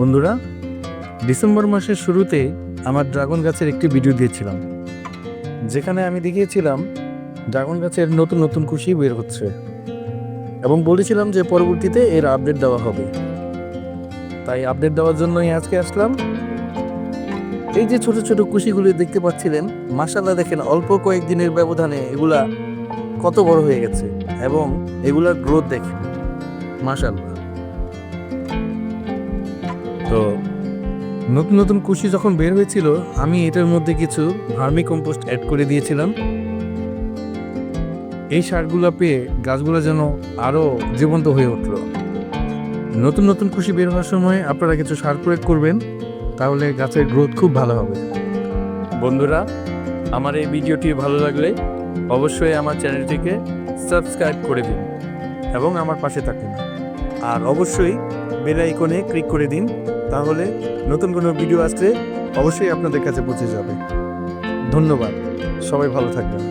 বন্ধুরা, ডিসেম্বর মাসের শুরুতে আমার ড্রাগন গাছের একটি ভিডিও দিয়েছিলাম, যেখানে আমি দেখিয়েছিলাম ড্রাগন গাছের নতুন নতুন খুশি বের হচ্ছে এবং বলেছিলাম যে পরবর্তীতে এর আপডেট দেওয়া হবে। তাই আপডেট দেওয়ার জন্যই আজকে আসলাম। এই যে ছোট ছোট কুশিগুলি দেখতে পাচ্ছিলেন মাসাল্লাহ দেখেন অল্প কয়েকদিনের ব্যবধানে এগুলা কত বড় হয়ে গেছে এবং এগুলার গ্রোথ দেখেন মাসাল্লাহ তো নতুন নতুন কুশি যখন বের হয়েছিল, আমি এটার মধ্যে কিছু ভার্মি কম্পোস্ট অ্যাড করে দিয়েছিলাম। এই সারগুলো পেয়ে গাছগুলো যেন আরও জীবন্ত হয়ে উঠল। নতুন নতুন কুশি বের হওয়ার সময় আপনারা কিছু সার প্রয়োগ করবেন, তাহলে গাছের গ্রোথ খুব ভালো হবে। বন্ধুরা, আমার এই ভিডিওটি ভালো লাগলে অবশ্যই আমার চ্যানেলটিকে সাবস্ক্রাইব করে দিন এবং আমার পাশে থাকুন। আর অবশ্যই বেল আইকনে ক্লিক করে দিন। তাহলে নতুন কোনো ভিডিও আসলে অবশ্যই আপনাদের কাছে পৌঁছে যাবে। ধন্যবাদ। সবাই ভালো থাকবেন।